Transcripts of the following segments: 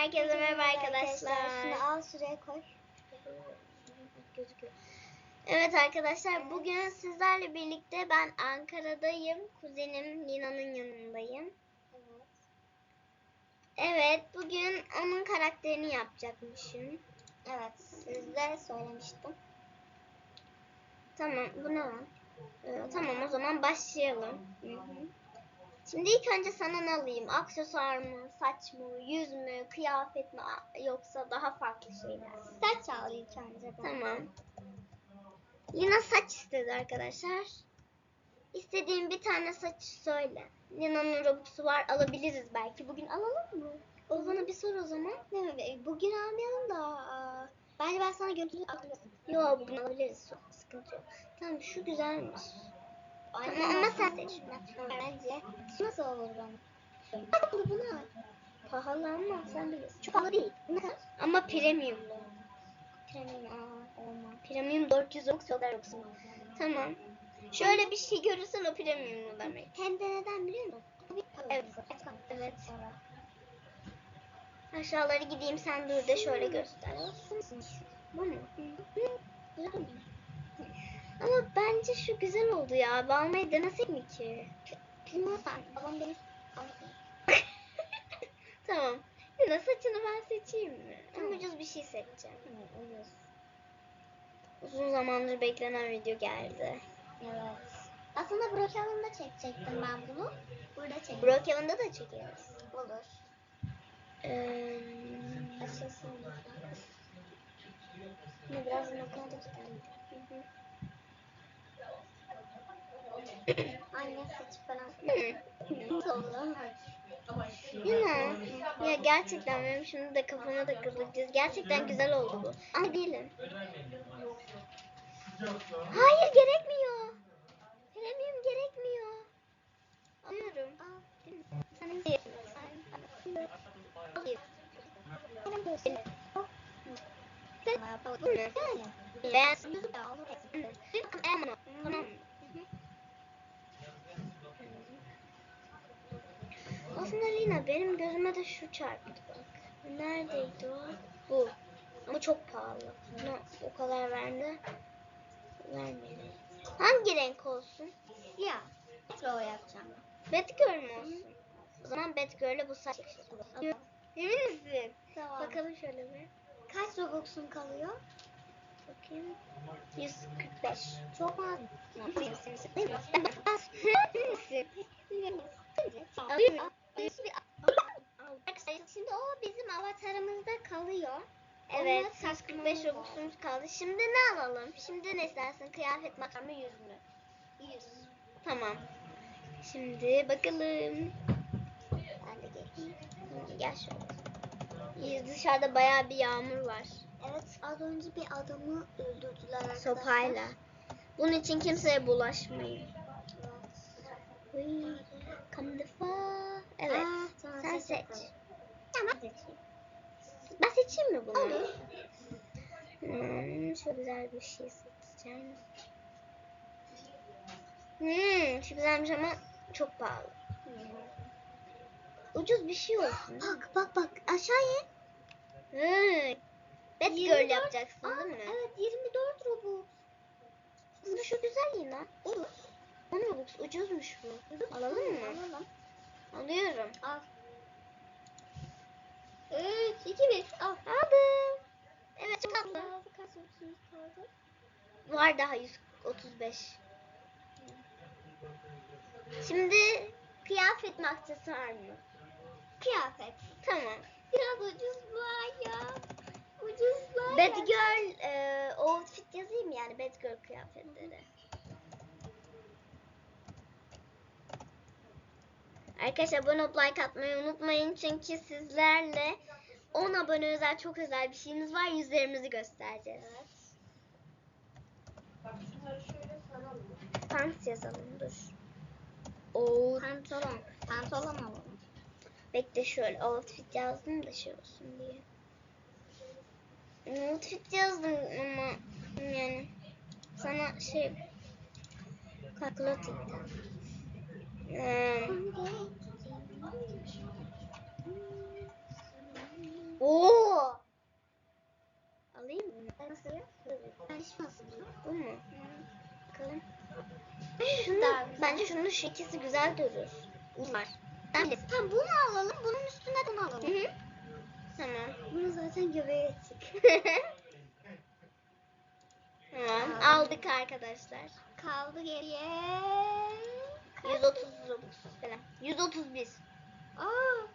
Herkese merhaba arkadaşlar. Şunu al şuraya koy. Gözüküyor. Evet arkadaşlar bugün sizlerle birlikte ben Ankara'dayım. Kuzenim Lina'nın yanındayım. Evet. Evet bugün onun karakterini yapacakmışım. Evet. Sizde söylemiştim. Tamam bu ne lan? Ee, tamam o zaman başlayalım. Şimdi ilk önce sana ne alayım? Aksesuar mı, saç mı, yüz mü, kıyafet mi yoksa daha farklı şeyler? Saç al ilk önce. bana. Tamam. Lina saç istedi arkadaşlar. İstediğin bir tane saç söyle. Lina'nın Robux'u var alabiliriz belki. Bugün alalım mı? O bana bir sor o zaman. Ne? Bugün almayalım da. Bence ben sana görüntülü atayım. Yok bugün alabiliriz. Sıkıntı yok. Tamam şu güzelmiş. Tamam ama sen seç. Bence. Nasıl olur bana? Bak bunu bunu al. Pahalı ama sen bilirsin. Çok pahalı değil. Ne kadar? Ama premiumlu. Premium. Aa, olmaz. Premium 400 Robux yok Robux'um. Tamam. Şöyle bir şey görürsen o premiumlu demek. Hem de neden biliyor musun? Evet. Evet. Aşağıları gideyim sen dur de şöyle göster. Bu mu? Ama bence şu güzel oldu ya. Bir almayı denesek mi ki? O sen? Babam beni tamam. Yine saçını ben seçeyim mi? Ama Tamam. ucuz bir şey seçeceğim. uyuyoruz. Uzun zamandır beklenen video geldi. Evet. Aslında Brookhaven'da çekecektim ben bunu. Burada çekeceğim. Brookhaven'da da çekeriz. Olur. Ee, Açılsın lütfen. Şimdi biraz makarna tutalım. Anne saç falan. Olur? Yine ya gerçekten benim şimdi de kafama takıldı. Gerçekten güzel oldu bu. Ama değilim. Hayır gerekmiyor. Premium gerekmiyor. Alıyorum. Senin Benim? Ben Tamam. Aslında Lina benim gözüme de şu çarptı bak. Neredeydi o? Bu. Ama çok pahalı. Buna o kadar verdi. Vermedi. Hangi renk olsun? Ya. Throw yapacağım. Batgirl mü olsun? O zaman Batgirl'e bu saç yakışır. Emin misin? Tamam. Bakalım şöyle bir. Kaç Robux'un kalıyor? Bakayım. 145. Çok az. Az. Misin? Şimdi o bizim avatarımızda kalıyor. Evet, 145 saçmalık Robux'umuz kaldı. Şimdi ne alalım? Şimdi ne istersin? Kıyafet makar mı, yüz mü? Yüz. Tamam. Şimdi bakalım. Ben de geleyim. Hı, Gel şöyle. Dışarıda bayağı bir yağmur var. Evet az önce bir adamı öldürdüler arkadaşlar. Sopayla. Bunun için kimseye bulaşmayın. Evet. Seç. Tamam seçeyim. Ben seçeyim mi bunu? Olur. Hmm, şu güzel bir şey seçeceğim. Hmm, şu güzelmiş ama çok pahalı. Ucuz bir şey olsun. Bak bak bak aşağıya. Hmm. Batgirl 24 yapacaksın Aa, değil mi? Evet 24 Robux. Aslında şu güzel yine. Olur. 10 Robux ucuzmuş bu. Alalım mı? Alalım. Alıyorum. Al. 3, 2, 1. Al. Aldım. Evet. Kaldı. Kaç Robux'umuz kaldı? Var daha 135. Şimdi kıyafet mi aksesuar mı? Kıyafet. Tamam. Biraz ucuzlar ya. Ucuzlar. Batgirl e, outfit yazayım yani Batgirl kıyafetleri. Arkadaşlar abone olup like atmayı unutmayın çünkü sizlerle 10 abone özel çok özel bir şeyimiz var. Yüzlerimizi göstereceğiz. Evet. Pants yazalım dur. Out. Pantolon. Pantolon alalım. Bekle şöyle outfit yazdım da şey olsun diye. Outfit yazdım ama yani sana şey ee. Oo. Alayım mı? Bu mu? Bakalım. Şunu, bence şunun şu güzel durur. Bunlar. Ben. Tamam bunu alalım. Bunun üstüne bunu alalım. Hı hı. Tamam. Bunu zaten göbeğe ettik. tamam. Aldık arkadaşlar. Kaldı geriye. 130 Robux falan. 131. Aa,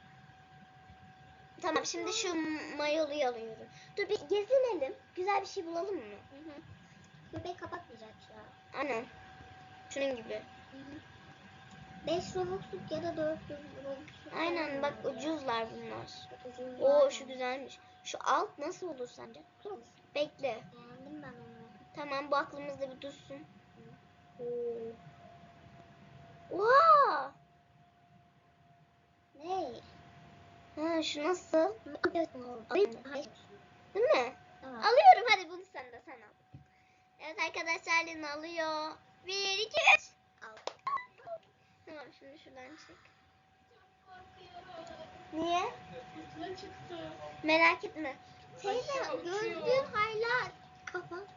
Tamam şimdi şu mayoluyu alıyorum. Dur bir gezinelim. Güzel bir şey bulalım mı? Hı hı. Göbeği kapatmayacak ya. Aynen. Şunun gibi. 5 Robux'luk ya da 4 Robux'luk. Aynen bak ucuzlar bunlar. Ucuz Oo şu güzelmiş. Şu alt nasıl olur sence? Dur. Bekle. Beğendim ben onu. Tamam bu aklımızda bir dursun. Oo. Oha! Ne? Ha şu nasıl? Alayım. Değil mi? Tamam. Alıyorum hadi bunu sen de sen al. Evet arkadaşlar Lina alıyor. Bir, iki, üç. Al. Tamam şimdi şuradan çek. Niye? Merak etme. Teyze gözlüğün hala kapat.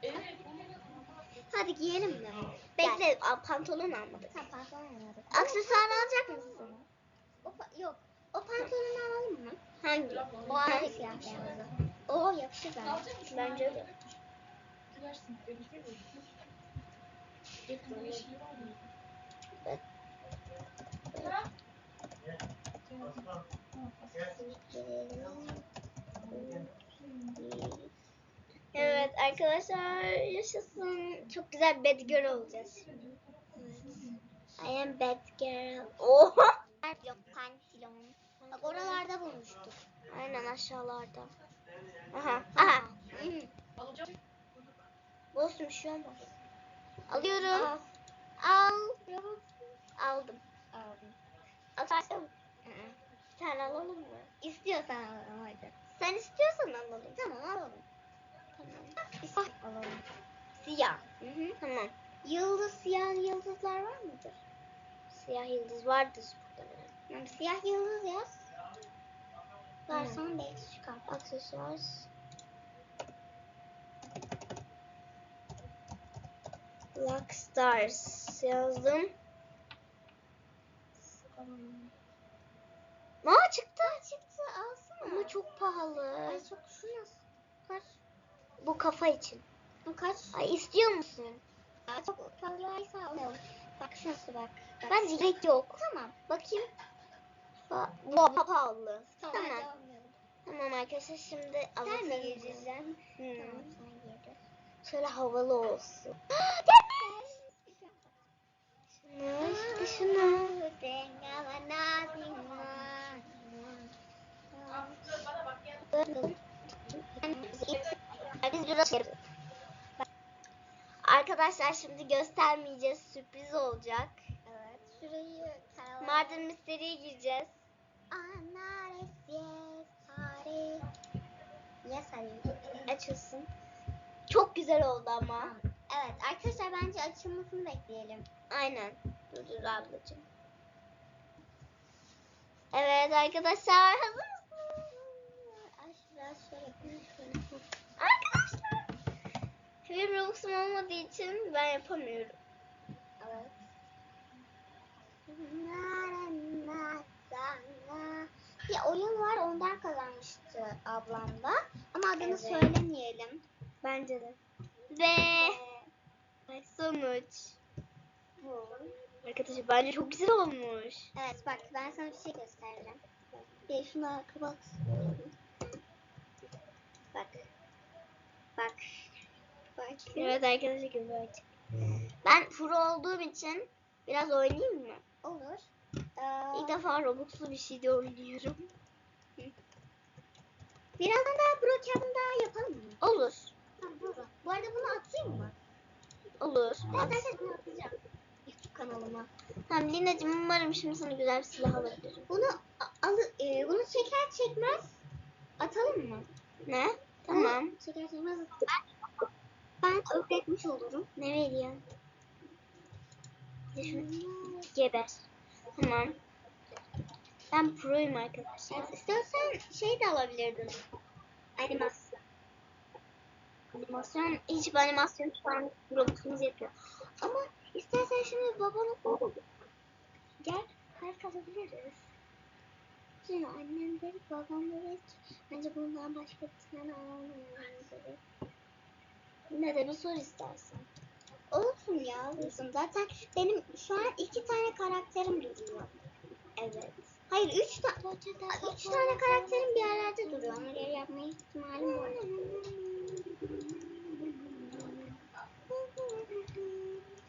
Hadi giyelim mi? Bekle al, pantolon almadık. Sen pantolon almadık. Aksesuar alacak mısın? O pa- yok. O pantolonu alalım mı? Hangi? O siyah beyazı. O yakışır bence. Bence öyle. Evet arkadaşlar yaşasın. Çok güzel bad girl olacağız. I am bad girl. Oha. Yok pantolon. Bak oralarda bulmuştuk. Aynen aşağılarda. Aha. Aha. Olsun şey olmaz. Alıyorum. Al. Al. Aldım. Aldım. Atarsam. Bir tane alalım mı? İstiyorsan alalım hadi. Sen istiyorsan alalım. Tamam alalım. Alalım. Siyah. Hı hı. Tamam. Yıldız siyah yıldızlar var mıdır? Siyah yıldız vardır burada. Tamam, siyah yıldız yaz. Versen belki çıkar. Aksesuar. Rock Stars yazdım. Aa çıktı. çıktı alsana. Ama çok pahalı. Ay çok şu nasıl? Kaç? Bu kafa için. Bu kaç? Ay istiyor musun? Çok fazlaysa alalım. Bak şurası bak. bak. Bence gerek yok. Tamam. Bakayım. Ba- Bu pa- pahalı. Tamam. Tamam. Tamam arkadaşlar şimdi Sen mi avatarımızı- gireceksin? Hmm. Tamam sen gir. Şöyle havalı olsun. Şunu, işte şunu. Biz biraz Arkadaşlar şimdi göstermeyeceğiz. Sürpriz olacak. Evet, şurayı. Mardin Mystery'e gireceğiz. Anares, yes, sorry. Yes. Açılsın. Çok güzel oldu ama. Evet, arkadaşlar bence açılmasını bekleyelim. Aynen. Dur dur ablacığım. Evet arkadaşlar hazır mısınız? Ay, biraz şöyle yapayım. Arkadaşlar. Benim Robux'um olmadığı için ben yapamıyorum. Evet. Bir oyun var ondan kazanmıştı ablam da. Ama adını Evet. söylemeyelim. Bence de. Ve sonuç. Bu. Arkadaşlar bence çok güzel olmuş. Evet bak ben sana bir şey göstereceğim. Bir şuna kapat. Bak. Bak. Bak. Evet arkadaşlar gibi açık. Ben pro olduğum için biraz oynayayım mı? Olur. Ee, İlk defa Robux'lu bir şey de oynuyorum. birazdan daha broken daha yapalım mı? Olur. Tamam, olur. Bu arada bunu atayım mı? Olur. Ben zaten bunu atacağım. YouTube kanalıma. Tamam Lina'cığım umarım şimdi sana güzel bir silah alabilirim. Bunu a- alı, e, bunu çeker çekmez atalım mı? Ne? Tamam. Bunu Çeker çekmez ben, ben öğretmiş olurum. Ne? Bir şunu geber. Tamam. Ben proyum arkadaşlar. İstersen şey de alabilirdin. Animasyon. Animasyon, hiçbir animasyon şu an Robux'umuz yapıyor. Ama istersen şimdi babanı kovu. Gel, kalp alabiliriz. Şimdi annem dedi, bence bundan başka bir tane dedi. Nedeni sor istersen. Olsun ya olsun. Zaten benim şu an iki tane karakterim duruyor. Evet. Hayır üç tane. Üç tane karakterim bir yerlerde duruyor. Onları yapma ihtimalim var.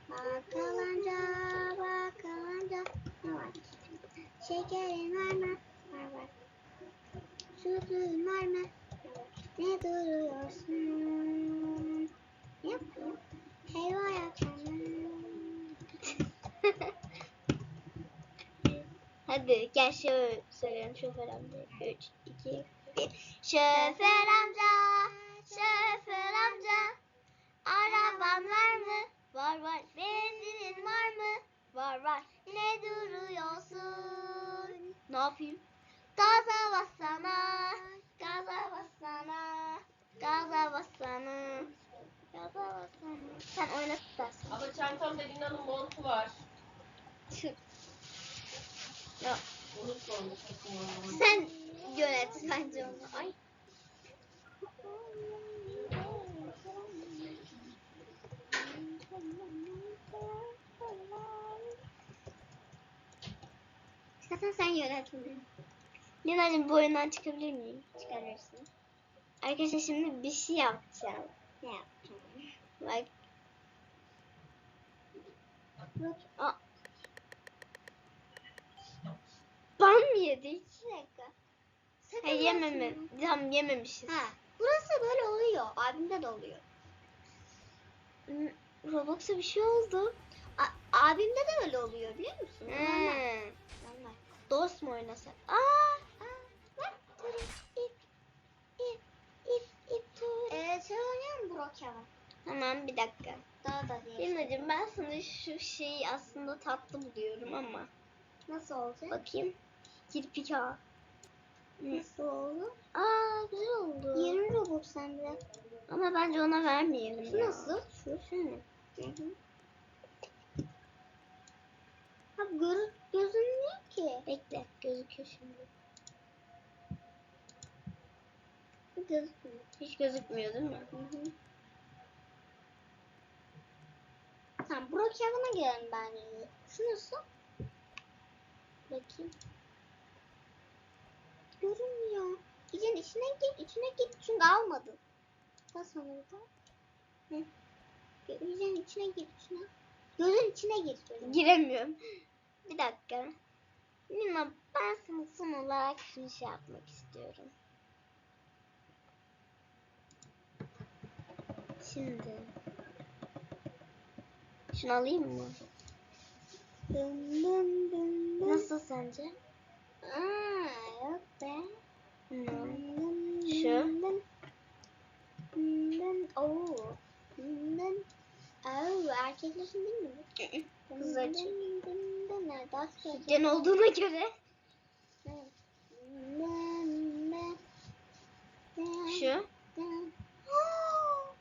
Bakalanca, bakalanca. Ne var? Şekerin var mı? Var var. Sütün var mı? Ne duruyorsun? Helva yapsana. Hadi gel şöyle söyleyelim şoför amca. 3, 2, 1. Şoför amca, şoför amca. Araban var mı? Var var. Benzinin var mı? Var var. Ne duruyorsun? Ne yapayım? Gaza bassana. Gaza bassana. Gaza bassana. Gaza bassana. Sen oynat istersen. Ama çantamda Lina'nın montu var. Ya, sen yönet bence onu. Ay. İstersen sen yönet bunu. Lina'cığım bu oyundan çıkabilir miyim? Çıkarırsın. Arkadaşlar şimdi bir şey yapacağım. Ne yapacağım? Bak. Bak. Aa. Mı yedik? Bir dakika. Sakın Hayır yememe. Tam yememişiz. Ha, burası böyle oluyor. Abimde de oluyor. Hmm, Roblox'a bir şey oldu. A- abimde de öyle oluyor biliyor musun? Hmm. Normal. Dost mu oynasak? Aa. Aa, bak, sen oynuyor musun Brokeman? Tamam bir dakika. Daha da değil. Ben sana şu şeyi aslında tatlı buluyorum ama. Nasıl olacak? Bakayım. Kirpik ağa. Nasıl oldu? Aa güzel oldu. 20 Robux sende. Ama bence ona vermeyelim Şu ya. nasıl? Şu. Hı hı. Ha göz, gözünmüyor ki. Bekle gözüküyor şimdi. Gözükmüyor. Hiç gözükmüyor değil mi? Hı hı. Tamam Brokeman'a girelim bence. Şu nasıl? Bakayım. Görünmüyor. İçin içine git, içine git. Çünkü almadın. Onu bir daha. Hı. İçine gir, içine. Gözün içine gir. Gözün. Giremiyorum. Bir dakika. Nina ben sana son olarak şunu şey yapmak istiyorum. Şimdi. Şunu alayım mı? Dın dın dın dın. Nasıl sence? Aa, yok be. Hmm. Şu. dın dın. Oo. Dın dın. Oo, erkekleşin değil mi? Kızlar için. dın dın. Kere- Gen olduğuna göre. Evet. Dın dın dın. Dın Şu. dın. Aa!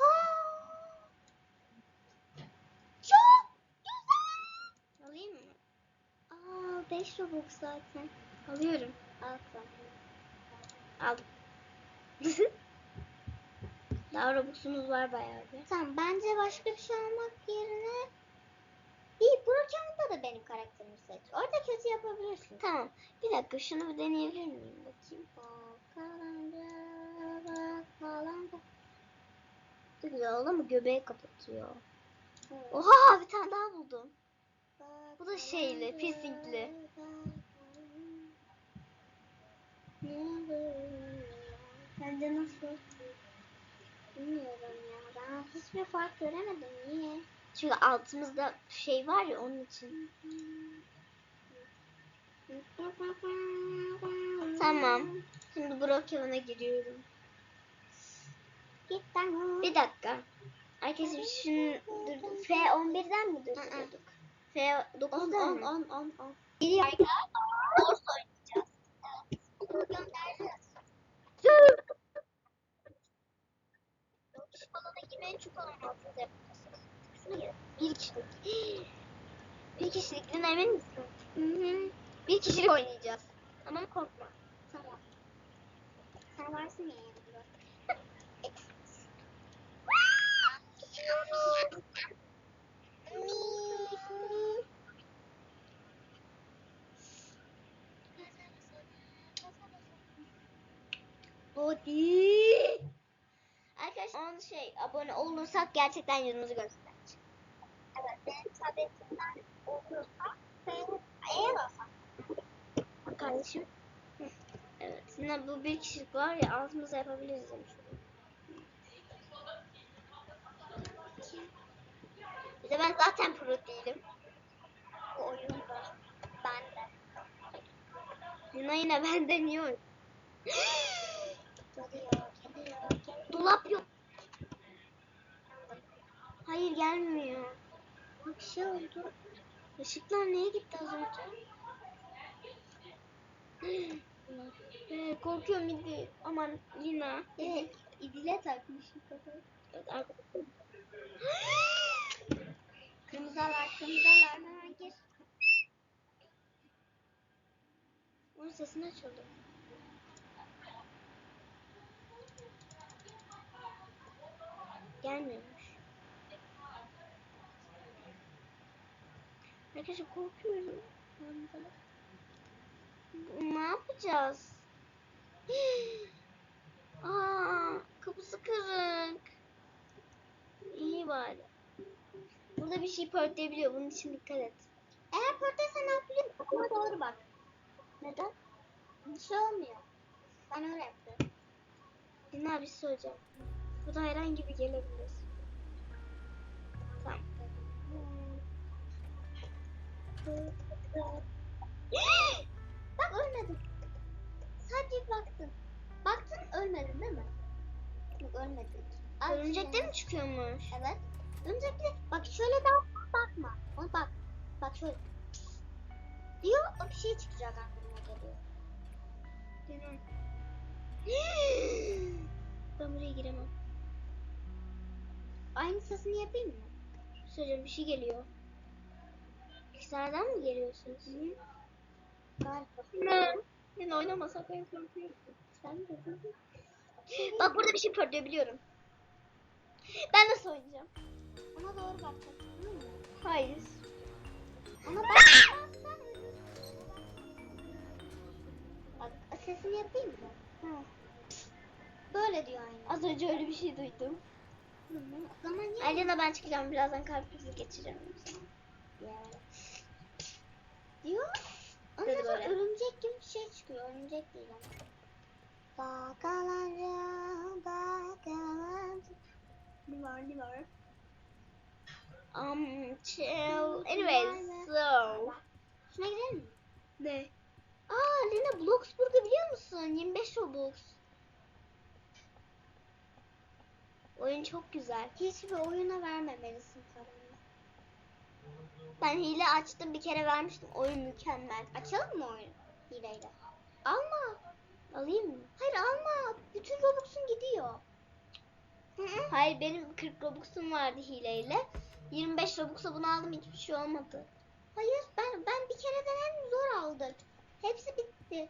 Aa! Çok güzel. Alayım mı? Aa, 5 Robux zaten. Alıyorum. Al sen. Aldım. Daha Robux'umuz var bayağı bir. Tamam bence başka bir şey almak yerine bir Brokeman'da da benim karakterimi seç. Orada kötü yapabilirsin. Tamam. Bir dakika şunu bir deneyebilir miyim bakayım? Çok güzel oldu ama göbeği kapatıyor. Evet. Oha bir tane daha buldum. Bu da şeyli, piercingli. Sence nasıl? Bilmiyorum ya. Ben hiçbir fark göremedim. Niye? Çünkü altımızda şey var ya onun için. Tamam. Şimdi Brokeman'a giriyorum. Bir dakika. Şunu dur, F11'den mi durdurduk? F9'dan mı? 10 10 10. Giriyor arkadaşlar. Doğru oynayacağız. Gönderdi. en çok olan altında yapacağız. Şuna gel. Bir kişilik. Bir kişilik. Lina emin misin? Hı hı. Bir kişilik oynayacağız. Ama korkma. Tamam. Sen varsın ya yanımda. Body. Arkadaşlar on şey abone olursak gerçekten yüzümüzü göstereceğiz. Evet, benim tabletimden olursa sen eğer Kardeşim. Evet. Yine bu bir kişilik var ya altımıza yapabiliriz demiş. Bir de ben zaten pro değilim. bu oyunda ben de. Yine yine ben deniyorum. Geliyor, geliyor, geliyor. Dolap yok. Hayır gelmiyor. Bir şey oldu. Işıklar neye gitti az önce? Ee, korkuyorum İdi. Aman Lina. Evet, idile takmışım kafayı. Evet, arkadaşlar. Kırmızılar, kırmızılar hemen gir. Onun sesini açalım. Gelmiyormuş. Arkadaşlar korkuyorum. Ne yapacağız? Aa, kapısı kırık. İyi bari. Burada bir şey pörtleyebiliyor. Bunun için dikkat et. Eğer pörtese ne yapayım? Ona doğru bak. Neden? Bir şey olmuyor. Ben öyle yaptım. Dinle abi söyleyeceğim. Burada herhangi bir gelebilir. Bak ölmedim. Sadece baktın. Baktın ölmedin değil mi? Yok ölmedin. Az Örümcek de sonra- mi çıkıyormuş? Evet. Örümcekle bak şöyle daha bakma. Ona bak. Bak şöyle. Diyor o bir şey çıkacak aklıma geliyor. Ben buraya giremem. Aynı sesini yapayım mı? Söyleyeceğim bir şey geliyor. İkisinden mi geliyorsunuz? Galiba. Ne? Yine oynamasak ben korkuyorum. Sen de. Bak burada bir şey pörtleyebiliyorum. Ben nasıl oynayacağım? Ona doğru bakacaksın. Değil mi? Hayır. Ona bakmazsan Bak sesini yapayım mı? Ha. Böyle diyor aynı. Az önce öyle bir şey duydum. O zaman ya. Alena ben çıkacağım. Birazdan kalp krizi geçireceğim. Diyor. Ondan sonra böyle. örümcek gibi bir şey çıkıyor. Örümcek değil ama. Bakalanca, bakalanca. Ne var ne var? Um, chill. Anyways, so. Şuna gidelim mi? Ne? Aa Lena Bloxburg'u biliyor musun? 25 Robux. Oyun çok güzel. Hiçbir oyuna vermemelisin paranı. Ben hile açtım bir kere vermiştim. Oyun mükemmel. Açalım mı oyunu? Hileyle. Alma. Alayım mı? Hayır alma. Bütün Robux'un gidiyor. Hayır benim 40 Robux'um vardı hileyle. 25 Robux'a bunu aldım hiçbir şey olmadı. Hayır ben ben bir kereden en zor aldık. Hepsi bitti.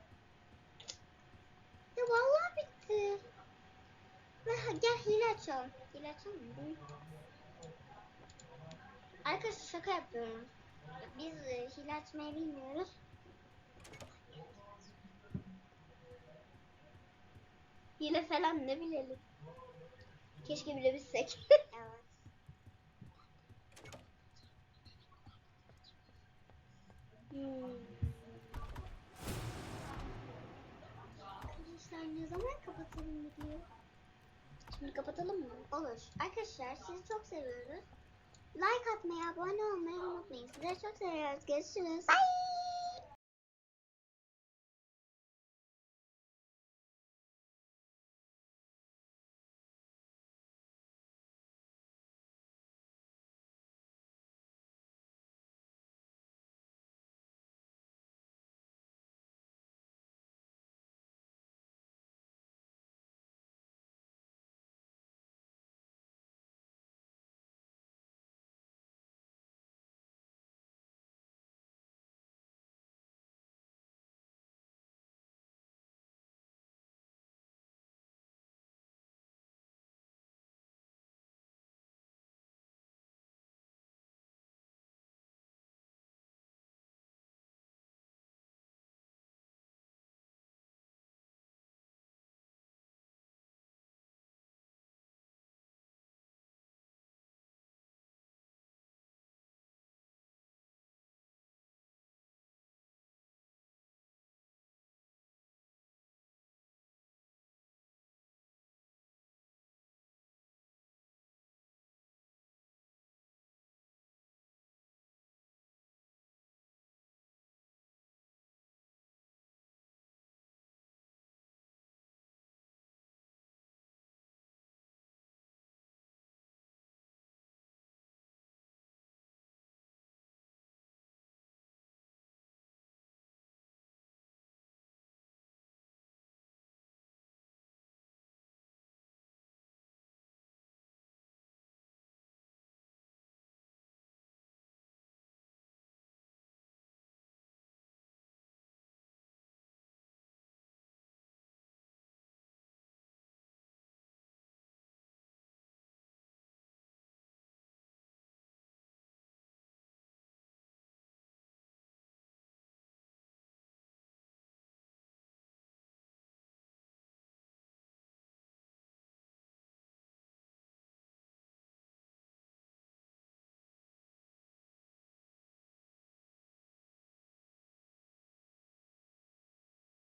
Ya vallahi bitti. Gel hile açalım. Hile açalım? Arkadaşlar şaka yapıyorum. Biz e, hile açmayı bilmiyoruz. Hile falan ne bilelim. Keşke bilebilsek. Evet. Hmm. Arkadaşlar ne zaman kapatalım videoyu? Şimdi kapatalım mı? Olur. Arkadaşlar sizi çok seviyoruz. Like atmayı, abone olmayı unutmayın. Sizleri çok seviyoruz. Görüşürüz. Bye.